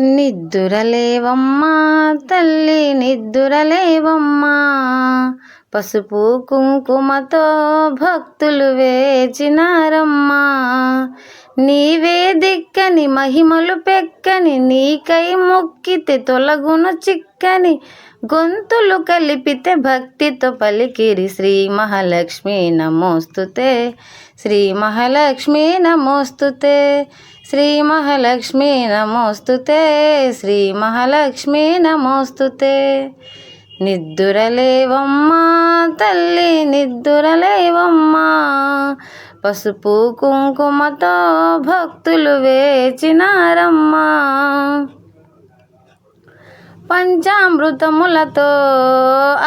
నిద్దురలేవమ్మా తల్లి నిద్దురలేవమ్మా. పసుపు కుంకుమతో భక్తులు వేచినారమ్మా. నీవే దిక్కని మహిమలు పెక్కని నీకై మొక్కితే తొలగును చిక్కని గొంతులు కలిపితే భక్తితో పలికిరి శ్రీ మహాలక్ష్మి నమోస్తుతే శ్రీ మహాలక్ష్మి నమోస్తుతే శ్రీ మహాలక్ష్మి నమోస్తుతే శ్రీ మహాలక్ష్మి నమోస్తుతే. నిద్దురలేవమ్మా తల్లి నిద్దురలేవమ్మా. పసుపు కుంకుమతో భక్తులు వేచినారమ్మా. పంచామృతములతో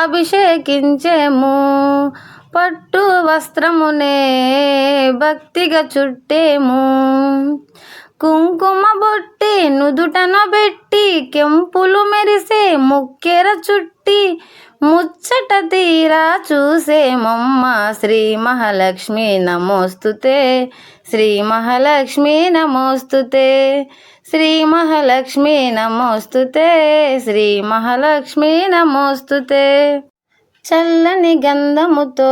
అభిషేకించేము. పట్టు వస్త్రమునే భక్తిగా చుట్టేము. కుంకుమ బొట్టి నుదుటన పెట్టి కెంపులు మెరిసే ముక్కెర చుట్టి ముచ్చట తీరా చూసేమమ్మ శ్రీ మహాలక్ష్మి నమోస్తుతే శ్రీ మహాలక్ష్మి నమోస్తుతే శ్రీ మహాలక్ష్మి నమోస్తుతే శ్రీ మహాలక్ష్మి నమోస్తుతే. చల్లని గంధముతో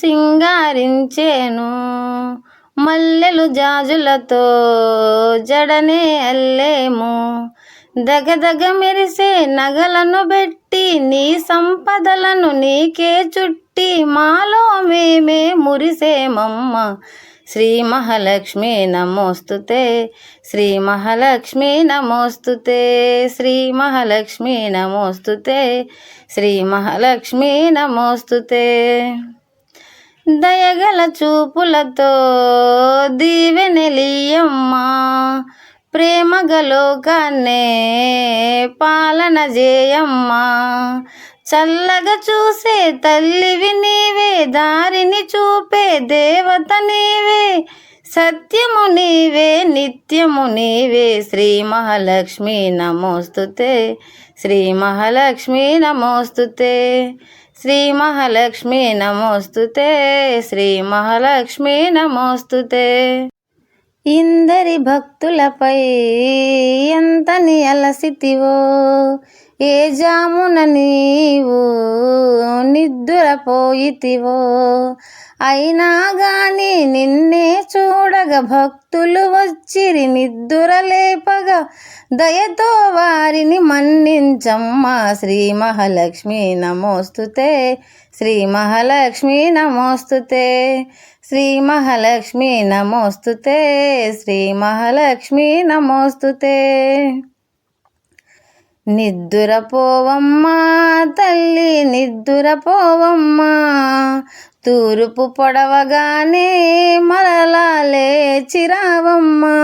సింగారించేను మల్లెలు జాజులతో జడనే అల్లేము. దగదగ మెరిసే నగలను పెట్టి నీ సంపదలను నీకే చుట్టి మాలో మేమే మురిసేమమ్మ. శ్రీ మహాలక్ష్మి నమోస్తుతే శ్రీ మహాలక్ష్మి నమోస్తుతే శ్రీ మహాలక్ష్మి నమోస్తుతే శ్రీ మహాలక్ష్మి నమోస్తుతే. దయగల చూపులతో దీవెనలియమ్మా ప్రేమగలోకాన్నే పాలన చేయమ్మా చల్లగా చూసే తల్లివి నీవే దారిని చూపే దేవత నీవే. సత్యము నీవే నిత్యము నీవే. శ్రీ మహాలక్ష్మి నమోస్తుతే శ్రీ మహాలక్ష్మి నమోస్తుతే. శ్రీ మహాలక్ష్మి నమోస్తుతే శ్రీ మహాలక్ష్మి నమోస్తుతే. ఇందరి భక్తులపై ఎంతని అలసితివో ఏ జామున నీవు నిద్దురపోయితివో. అయినా గాని నిన్నే భక్తులు వచ్చిరి నిద్దురలేపగా దయతో వారిని మన్నించమ్మా. శ్రీ మహాలక్ష్మి నమోస్తుతే శ్రీ మహాలక్ష్మి నమోస్తుతే శ్రీ మహాలక్ష్మి నమోస్తుతే శ్రీ మహాలక్ష్మి నమోస్తుతే. నిద్దురపోవమ్మా తల్లి నిద్దురపోవమ్మా తూర్పు పొడవగానే మరలా లేచిరావమ్మా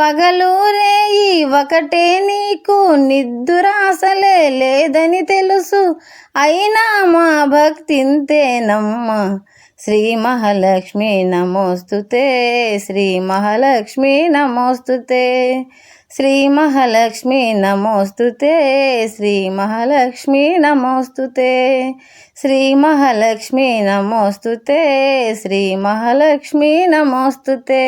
పగలూరేయి ఒకటే నీకు నిద్దురాసలే లేదని తెలుసు. అయినా మా భక్తింతేనమ్మా శ్రీ మహాలక్ష్మి నమోస్తుతే శ్రీ మహాలక్ష్మి నమోస్తుతే శ్రీ మహాలక్ష్మి నమోస్తుతే శ్రీ మహాలక్ష్మి నమోస్తుతే శ్రీ మహాలక్ష్మి నమోస్తుతే శ్రీ మహాలక్ష్మి నమోస్తుతే.